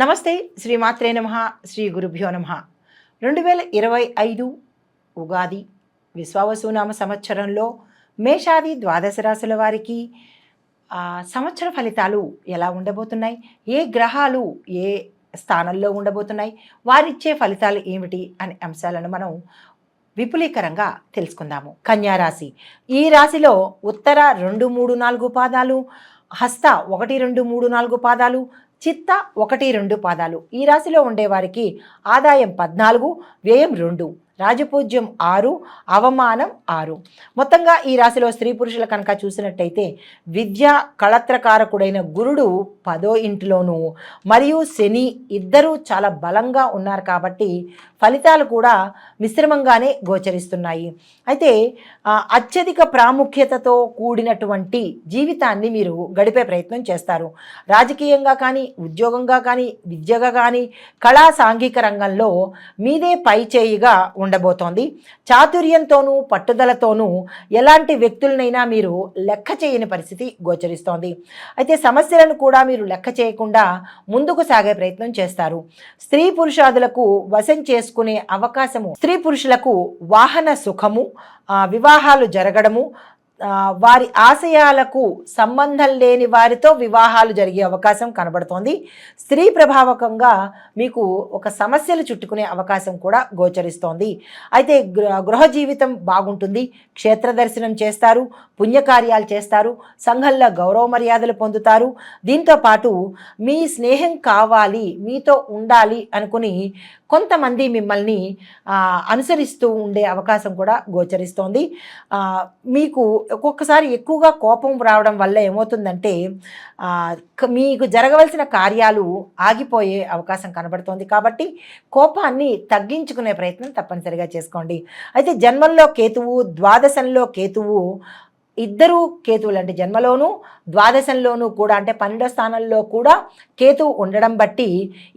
నమస్తే శ్రీ మాత్రే నమ శ్రీ గురుభ్యో నమ. రెండు వేల ఇరవై ఐదు ఉగాది విశ్వావసునామ సంవత్సరంలో మేషాది ద్వాదశ రాశుల వారికి సంవత్సర ఫలితాలు ఎలా ఉండబోతున్నాయి? ఏ గ్రహాలు ఏ స్థానంలో ఉండబోతున్నాయి? వారిచ్చే ఫలితాలు ఏమిటి అనే అంశాలను మనం విపులీకరంగా తెలుసుకుందాము. కన్యా రాశి. ఈ రాశిలో ఉత్తర రెండు మూడు నాలుగు పాదాలు హస్త ఒకటి రెండు మూడు నాలుగు పాదాలు చిత్త ఒకటి రెండు పాదాలు. ఈ రాశిలో ఉండేవారికి ఆదాయం పద్నాలుగు వ్యయం రెండు. రాజపూజ్యం ఆరు అవమానం ఆరు. మొత్తంగా ఈ రాశిలో స్త్రీ పురుషుల కనుక చూసినట్టయితే విద్య కళత్రకారకుడైన గురుడు పదో ఇంటిలోనూ మరియు శని ఇద్దరూ చాలా బలంగా ఉన్నారు కాబట్టి ఫలితాలు కూడా మిశ్రమంగానే గోచరిస్తున్నాయి. అయితే అత్యధిక ప్రాముఖ్యతతో కూడినటువంటి జీవితాన్ని మీరు గడిపే ప్రయత్నం చేస్తారు. రాజకీయంగా కానీ ఉద్యోగంగా కానీ విద్యగా కానీ కళా సాంఘిక రంగంలో మీదే పై చేయిగా ఉండబోతోంది. చాతుర్యంతోనూ పట్టుదలతోనూ ఎలాంటి వ్యక్తులనైనా మీరు లెక్క చేయని పరిస్థితి గోచరిస్తోంది. అయితే సమస్యలను కూడా మీరు లెక్క చేయకుండా ముందుకు సాగే ప్రయత్నం చేస్తారు. స్త్రీ పురుషాదులకు వశం చేసుకునే అవకాశము స్త్రీ పురుషులకు వాహన సుఖము వివాహాలు జరగడము వారి ఆశయాలకు సంబంధం లేని వారితో వివాహాలు జరిగే అవకాశం కనబడుతోంది. స్త్రీ ప్రభావకంగా మీకు ఒక సమస్యలు చుట్టుకునే అవకాశం కూడా గోచరిస్తోంది. అయితే గృహ గృహ జీవితం బాగుంటుంది. క్షేత్ర దర్శనం చేస్తారు. పుణ్యకార్యాలు చేస్తారు. సంఘంలో గౌరవ మర్యాదలు పొందుతారు. దీంతో పాటు మీ స్నేహం కావాలి మీతో ఉండాలి అనుకుని కొంతమంది మిమ్మల్ని అనుసరిస్తూ ఉండే అవకాశం కూడా గోచరిస్తోంది. మీకు ఒక్కొక్కసారి ఎక్కువగా కోపం రావడం వల్ల ఏమవుతుందంటే మీకు జరగవలసిన కార్యాలు ఆగిపోయే అవకాశం కనబడుతోంది. కాబట్టి కోపాన్ని తగ్గించుకునే ప్రయత్నం తప్పనిసరిగా చేసుకోండి. అయితే జన్మంలో కేతువు ద్వాదశంలో కేతువు ఇద్దరు కేతువులు అంటే జన్మలోను ద్వాదశంలోనూ కూడా అంటే పన్నెండో స్థానంలో కూడా కేతువు ఉండడం బట్టి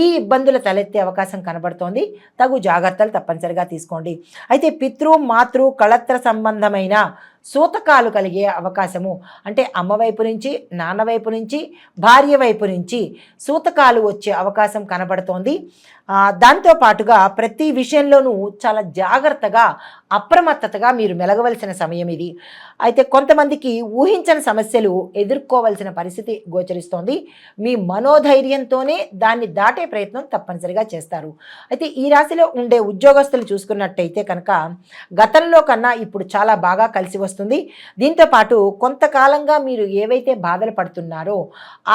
ఈ ఇబ్బందులు తలెత్తే అవకాశం కనబడుతోంది. తగు జాగ్రత్తలు తప్పనిసరిగా తీసుకోండి. అయితే పితృ మాతృ కళత్ర సంబంధమైన సూతకాలు కలిగే అవకాశము. అంటే అమ్మ వైపు నుంచి నాన్న వైపు నుంచి భార్య వైపు నుంచి సూతకాలు వచ్చే అవకాశం కనబడుతోంది. దాంతో పాటుగా ప్రతి విషయంలోనూ చాలా జాగ్రత్తగా అప్రమత్తతగా మీరు మెలగవలసిన సమయం ఇది. అయితే కొంతమందికి ఊహించని సమస్యలు ఎదుర్కోవలసిన పరిస్థితి గోచరిస్తోంది. మీ మనోధైర్యంతోనే దాన్ని దాటే ప్రయత్నం తప్పనిసరిగా చేస్తారు. అయితే ఈ రాశిలో ఉండే ఉద్యోగస్తులు చూసుకున్నట్టయితే కనుక గతంలో కన్నా ఇప్పుడు చాలా బాగా కలిసి వస్తుంది వస్తుంది. దీంతోపాటు కొంతకాలంగా మీరు ఏవైతే బాధలు పడుతున్నారో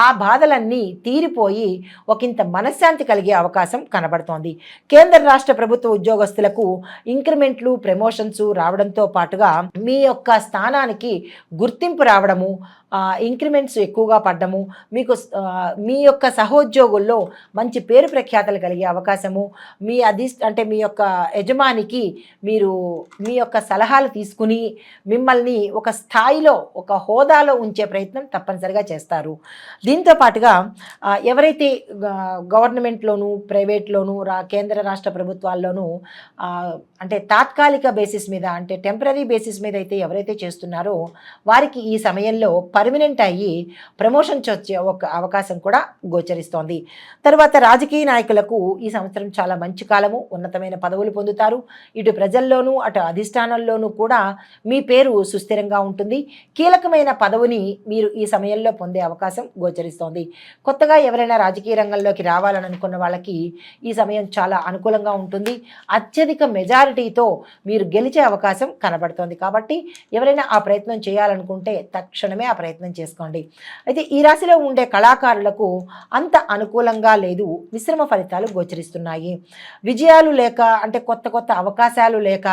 ఆ బాధలన్నీ తీరిపోయి ఒకంత మనశ్శాంతి కలిగే అవకాశం కనబడుతోంది. కేంద్ర రాష్ట్ర ప్రభుత్వ ఉద్యోగస్తులకు ఇంక్రిమెంట్లు ప్రమోషన్స్ రావడంతో పాటుగా మీ యొక్క స్థానానికి గుర్తింపు రావడము ఇంక్రిమెంట్స్ ఎక్కువగా పడ్డము మీకు మీ యొక్క సహోద్యోగుల్లో మంచి పేరు ప్రఖ్యాతలు కలిగే అవకాశము మీ అధి అంటే మీ యొక్క యజమానికి మీరు మీ యొక్క సలహాలు తీసుకుని మిమ్మల్ని ఒక స్థాయిలో ఒక హోదాలో ఉంచే ప్రయత్నం తప్పనిసరిగా చేస్తారు. దీంతో పాటుగా ఎవరైతే గవర్నమెంట్లోను ప్రైవేట్లోను రా కేంద్ర రాష్ట్ర ప్రభుత్వాల్లోనూ అంటే తాత్కాలిక బేసిస్ మీద అంటే టెంపరీ బేసిస్ మీద అయితే ఎవరైతే చేస్తున్నారో వారికి ఈ సమయంలో పర్మినెంట్ అయ్యి ప్రమోషన్స్ వచ్చే ఒక అవకాశం కూడా గోచరిస్తోంది. తర్వాత రాజకీయ నాయకులకు ఈ సంవత్సరం చాలా మంచి కాలము ఉన్నతమైన పదవులు పొందుతారు. ఇటు ప్రజల్లోనూ అటు అధిష్టానంలోనూ కూడా మీ పేరు సుస్థిరంగా ఉంటుంది. కీలకమైన పదవిని మీరు ఈ సమయంలో పొందే అవకాశం గోచరిస్తోంది. కొత్తగా ఎవరైనా రాజకీయ రంగంలోకి రావాలని అనుకున్న వాళ్ళకి ఈ సమయం చాలా అనుకూలంగా ఉంటుంది. అత్యధిక మెజారిటీతో మీరు గెలిచే అవకాశం కనబడుతోంది. కాబట్టి ఎవరైనా ఆ ప్రయత్నం చేయాలనుకుంటే తక్షణమే ఆ ప్రయత్నం ప్రయత్నం చేసుకోండి. అయితే ఈ రాశిలో ఉండే కళాకారులకు అంత అనుకూలంగా లేదు. మిశ్రమ ఫలితాలు గోచరిస్తున్నాయి. విజయాలు లేక అంటే కొత్త కొత్త అవకాశాలు లేక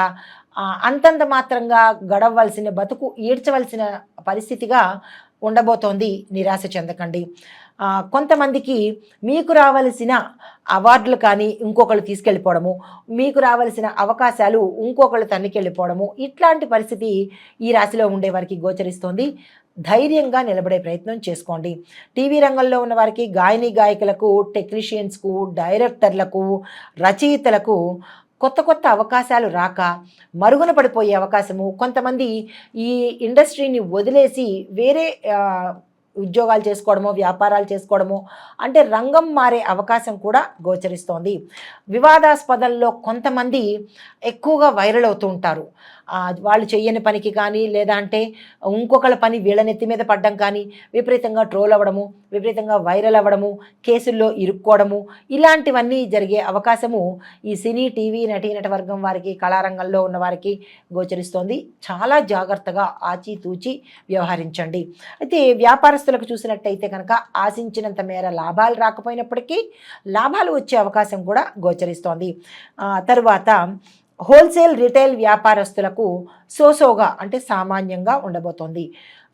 అంతంత మాత్రంగా గడవలసిన బతుకు ఈడ్చవలసిన పరిస్థితిగా ఉండబోతోంది నిరాశ చెందకండి. కొంతమందికి మీకు రావలసిన అవార్డులు కానీ ఇంకొకళ్ళు తీసుకెళ్ళిపోవడము మీకు రావలసిన అవకాశాలు ఇంకొకళ్ళు తన్నికెళ్ళిపోవడము ఇట్లాంటి పరిస్థితి ఈ రాశిలో ఉండే వారికి గోచరిస్తోంది. ధైర్యంగా నిలబడే ప్రయత్నం చేసుకోండి. టీవీ రంగంలో ఉన్న వారికి గాయని గాయకులకు టెక్నీషియన్స్కు డైరెక్టర్లకు రచయితలకు కొత్త కొత్త అవకాశాలు రాక మరుగున పడిపోయే అవకాశము. కొంతమంది ఈ ఇండస్ట్రీని వదిలేసి వేరే ఉద్యోగాలు చేసుకోవడమో వ్యాపారాలు చేసుకోవడమో అంటే రంగం మారే అవకాశం కూడా గోచరిస్తోంది. వివాదాస్పదంలో కొంతమంది ఎక్కువగా వైరల్ అవుతూ ఉంటారు. వాళ్ళు చెయ్యని పనికి కానీ లేదా అంటే ఇంకొకళ్ళ పని వీళ్ళ నెత్తి మీద పడ్డం కానీ విపరీతంగా ట్రోల్ అవ్వడము విపరీతంగా వైరల్ అవ్వడము కేసుల్లో ఇరుక్కోవడము ఇలాంటివన్నీ జరిగే అవకాశము ఈ సినీ టీవీ నటీనట వర్గం వారికి కళారంగంలో ఉన్న వారికి గోచరిస్తోంది. చాలా జాగ్రత్తగా ఆచితూచి వ్యవహరించండి. అయితే వ్యాపారస్తులకు చూసినట్టయితే కనుక ఆశించినంత మేర లాభాలు రాకపోయినప్పటికీ లాభాలు వచ్చే అవకాశం కూడా గోచరిస్తోంది. తరువాత హోల్సేల్ రిటైల్ వ్యాపారస్తులకు సోసోగా అంటే సామాన్యంగా ఉండబోతోంది.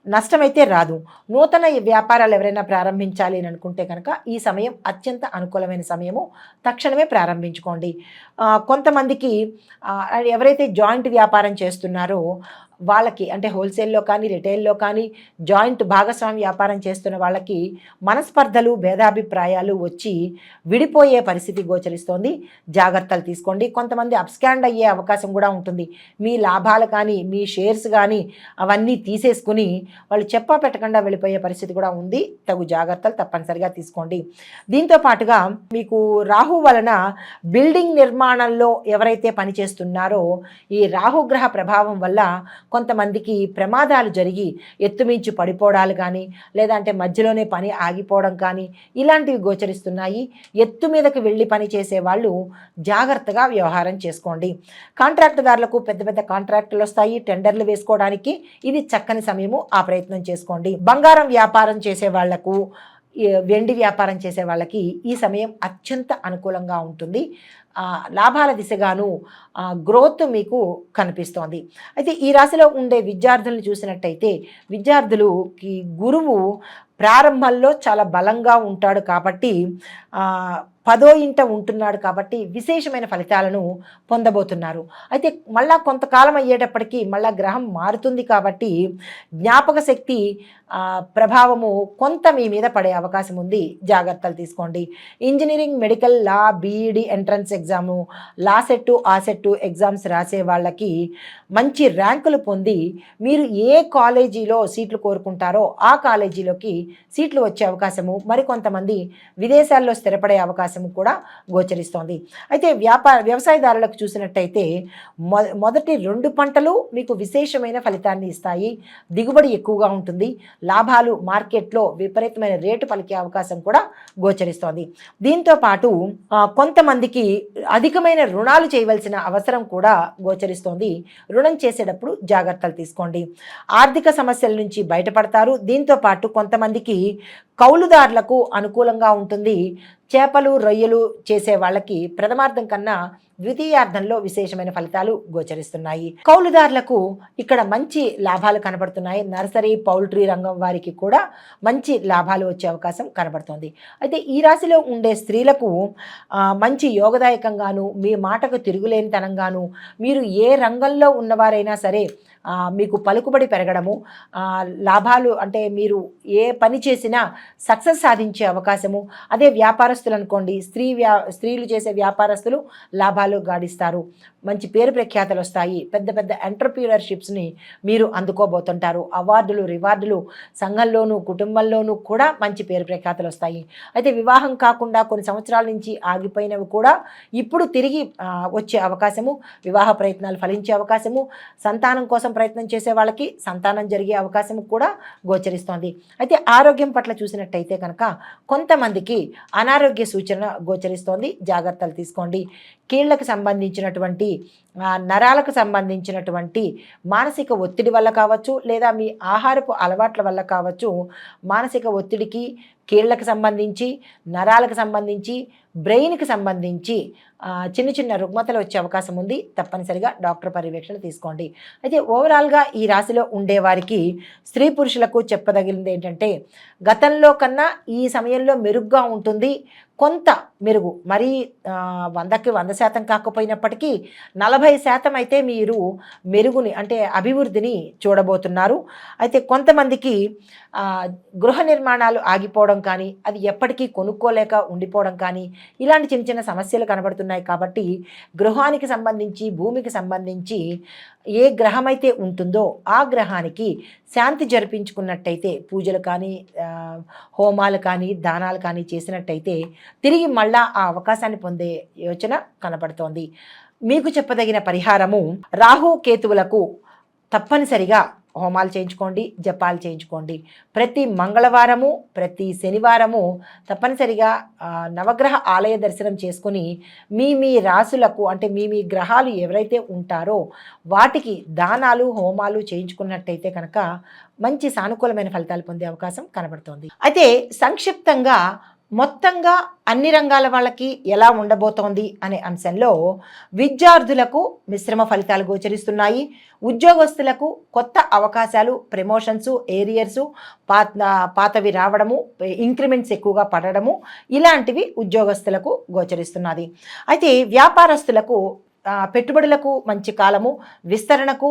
నష్టమైతే రాదు. నూతన వ్యాపారాలు ఎవరైనా ప్రారంభించాలి అని అనుకుంటే కనుక ఈ సమయం అత్యంత అనుకూలమైన సమయము. తక్షణమే ప్రారంభించుకోండి. కొంతమందికి ఎవరైతే జాయింట్ వ్యాపారం చేస్తున్నారో వాళ్ళకి అంటే హోల్సేల్లో కానీ రిటైల్లో కానీ జాయింట్ భాగస్వామి వ్యాపారం చేస్తున్న వాళ్ళకి మనస్పర్ధలు భేదాభిప్రాయాలు వచ్చి విడిపోయే పరిస్థితి గోచరిస్తోంది. జాగ్రత్తలు తీసుకోండి. కొంతమంది అప్స్కాండ్ అయ్యే అవకాశం కూడా ఉంటుంది. మీ లాభాలు కానీ మీ షేర్స్ కానీ అవన్నీ తీసేసుకుని వాళ్ళు చెప్పా పెట్టకుండా వెళ్ళిపోయే పరిస్థితి కూడా ఉంది. తగు జాగ్రత్తలు తప్పనిసరిగా తీసుకోండి. దీంతో పాటుగా మీకు రాహు వలన బిల్డింగ్ నిర్మాణంలో ఎవరైతే పనిచేస్తున్నారో ఈ రాహుగ్రహ ప్రభావం వల్ల కొంతమందికి ప్రమాదాలు జరిగి ఎత్తుమించి పడిపోవడాలు కానీ లేదంటే మధ్యలోనే పని ఆగిపోవడం కానీ ఇలాంటివి గోచరిస్తున్నాయి. ఎత్తు మీదకి వెళ్ళి పని చేసే వాళ్ళు జాగ్రత్తగా వ్యవహారం చేసుకోండి. కాంట్రాక్టుదారులకు పెద్ద పెద్ద కాంట్రాక్టులు వస్తాయి. టెండర్లు వేసుకోవడానికి ఇది చక్కని సమయము ఆ ప్రయత్నం చేసుకోండి. బంగారం వ్యాపారం చేసే వాళ్ళకు వెండి వ్యాపారం చేసే వాళ్ళకి ఈ సమయం అత్యంత అనుకూలంగా ఉంటుంది. లాభాల దిశగాను గ్రోత్ మీకు కనిపిస్తోంది. అయితే ఈ రాశిలో ఉండే విద్యార్థులను చూసినట్టయితే విద్యార్థులుకి గురువు ప్రారంభంలో చాలా బలంగా ఉంటాడు కాబట్టి పదో ఇంట ఉంటున్నాడు కాబట్టి విశేషమైన ఫలితాలను పొందబోతున్నారు. అయితే మళ్ళా కొంతకాలం అయ్యేటప్పటికీ మళ్ళా గ్రహం మారుతుంది కాబట్టి జ్ఞాపక శక్తి ప్రభావము కొంత మీ మీద పడే అవకాశం ఉంది. జాగ్రత్తలు తీసుకోండి. Engineering medical law B Ed entrance exam law CET ఆ సెట్టు ఎగ్జామ్స్ రాసే వాళ్ళకి మంచి ర్యాంకులు పొంది మీరు ఏ కాలేజీలో సీట్లు కోరుకుంటారో ఆ కాలేజీలోకి సీట్లు వచ్చే అవకాశము మరికొంతమంది విదేశాల్లో స్థిరపడే అవకాశము కూడా గోచరిస్తోంది. అయితే వ్యాపార వ్యవసాయదారులకు చూసినట్టయితే మొ మొదటి రెండు పంటలు మీకు విశేషమైన ఫలితాన్ని ఇస్తాయి. దిగుబడి ఎక్కువగా ఉంటుంది. లాభాలు మార్కెట్లో విపరీతమైన రేటు పలికే అవకాశం కూడా గోచరిస్తోంది. దీంతో పాటు కొంతమందికి అధికమైన రుణాలు చేయవలసిన అవసరం కూడా గోచరిస్తోంది. రుణం చేసేటప్పుడు జాగ్రత్తలు తీసుకోండి. ఆర్థిక సమస్యల నుంచి బయటపడతారు. దీంతో పాటు కొంతమందికి కౌలుదారులకు అనుకూలంగా ఉంటుంది. చేపలు రొయ్యలు చేసే వాళ్ళకి ప్రథమార్థం కన్నా ద్వితీయార్థంలో విశేషమైన ఫలితాలు గోచరిస్తున్నాయి. కౌలుదారులకు ఇక్కడ మంచి లాభాలు కనబడుతున్నాయి. నర్సరీ పౌల్ట్రీ రంగం వారికి కూడా మంచి లాభాలు వచ్చే అవకాశం కనబడుతుంది. అయితే ఈ రాశిలో ఉండే స్త్రీలకు మంచి యోగదాయకంగాను మీ మాటకు తిరుగులేనితనంగాను మీరు ఏ రంగంలో ఉన్నవారైనా సరే మీకు పలుకుబడి పెరగడము లాభాలు అంటే మీరు ఏ పని చేసినా సక్సెస్ సాధించే అవకాశము. అదే వ్యాపారస్తులు అనుకోండి స్త్రీ వ్యా స్త్రీలు చేసే వ్యాపారస్తులు లాభాలు గాడిస్తారు. మంచి పేరు ప్రఖ్యాతలు వస్తాయి. పెద్ద పెద్ద ఎంటర్ప్రీనర్షిప్స్ని మీరు అందుకోబోతుంటారు. అవార్డులు రివార్డులు సంఘంలోనూ కుటుంబంలోనూ కూడా మంచి పేరు ప్రఖ్యాతలు వస్తాయి. అయితే వివాహం కాకుండా కొన్ని సంవత్సరాల నుంచి ఆగిపోయినవి కూడా ఇప్పుడు తిరిగి వచ్చే అవకాశము వివాహ ప్రయత్నాలు ఫలించే అవకాశము సంతానం కోసం ప్రయత్నం చేసే వాళ్ళకి సంతానం జరిగే అవకాశం కూడా గోచరిస్తోంది. అయితే ఆరోగ్యం పట్ల చూసినట్టయితే కనుక కొంతమందికి అనారోగ్య సూచన గోచరిస్తోంది. జాగ్రత్తలు తీసుకోండి. కీళ్ళకు సంబంధించినటువంటి నరాలకు సంబంధించినటువంటి మానసిక ఒత్తిడి వల్ల కావచ్చు లేదా మీ ఆహారపు అలవాట్ల వల్ల కావచ్చు మానసిక ఒత్తిడికి కీళ్ళకు సంబంధించి నరాలకు సంబంధించి బ్రెయిన్కి సంబంధించి చిన్న చిన్న రుగ్మతలు వచ్చే అవకాశం ఉంది. తప్పనిసరిగా డాక్టర్ పర్యవేక్షణ తీసుకోండి. అయితే ఓవరాల్గా ఈ రాశిలో ఉండేవారికి స్త్రీ పురుషులకు చెప్పదగినది ఏంటంటే గతంలో కన్నా ఈ సమయంలో మెరుగ్గా ఉంటుంది. కొంత మెరుగు మరీ వందకి వంద శాతం కాకపోయినప్పటికీ నలభై నలభై శాతం అయితే మీరు మెరుగుని అంటే అభివృద్ధిని చూడబోతున్నారు. అయితే కొంతమందికి గృహ నిర్మాణాలు ఆగిపోవడం కానీ అది ఎప్పటికీ కొనుక్కోలేక ఉండిపోవడం కానీ ఇలాంటి చిన్న చిన్న సమస్యలు కనబడుతున్నాయి కాబట్టి గృహానికి సంబంధించి భూమికి సంబంధించి ఏ గ్రహం అయితే ఉంటుందో ఆ గ్రహానికి శాంతి జరిపించుకున్నట్టయితే పూజలు కానీ హోమాలు కానీ దానాలు కానీ చేసినట్టయితే తిరిగి మళ్ళా ఆ అవకాశాన్ని పొందే యోచన కనపడుతోంది మీకు చెప్పదగిన పరిహారము రాహు కేతువులకు తప్పనిసరిగా హోమాలు చేయించుకోండి జపాలు చేయించుకోండి. ప్రతి మంగళవారము ప్రతి శనివారము తప్పనిసరిగా నవగ్రహ ఆలయ దర్శనం చేసుకుని మీ మీ రాసులకు అంటే మీ మీ గ్రహాలు ఎవరైతే ఉంటారో వాటికి దానాలు హోమాలు చేయించుకున్నట్టయితే కనుక మంచి సానుకూలమైన ఫలితాలు పొందే అవకాశం కనబడుతోంది. అయితే సంక్షిప్తంగా మొత్తంగా అన్ని రంగాల వాళ్ళకి ఎలా ఉండబోతోంది అనే అంశంలో విద్యార్థులకు మిశ్రమ ఫలితాలు గోచరిస్తున్నాయి. ఉద్యోగస్తులకు కొత్త అవకాశాలు ప్రమోషన్స్ ఏరియర్స్ పాత పాతవి రావడము ఇంక్రిమెంట్స్ ఎక్కువగా పడడము ఇలాంటివి ఉద్యోగస్తులకు గోచరిస్తున్నది. అయితే వ్యాపారస్తులకు పెట్టుబడులకు మంచి కాలము విస్తరణకు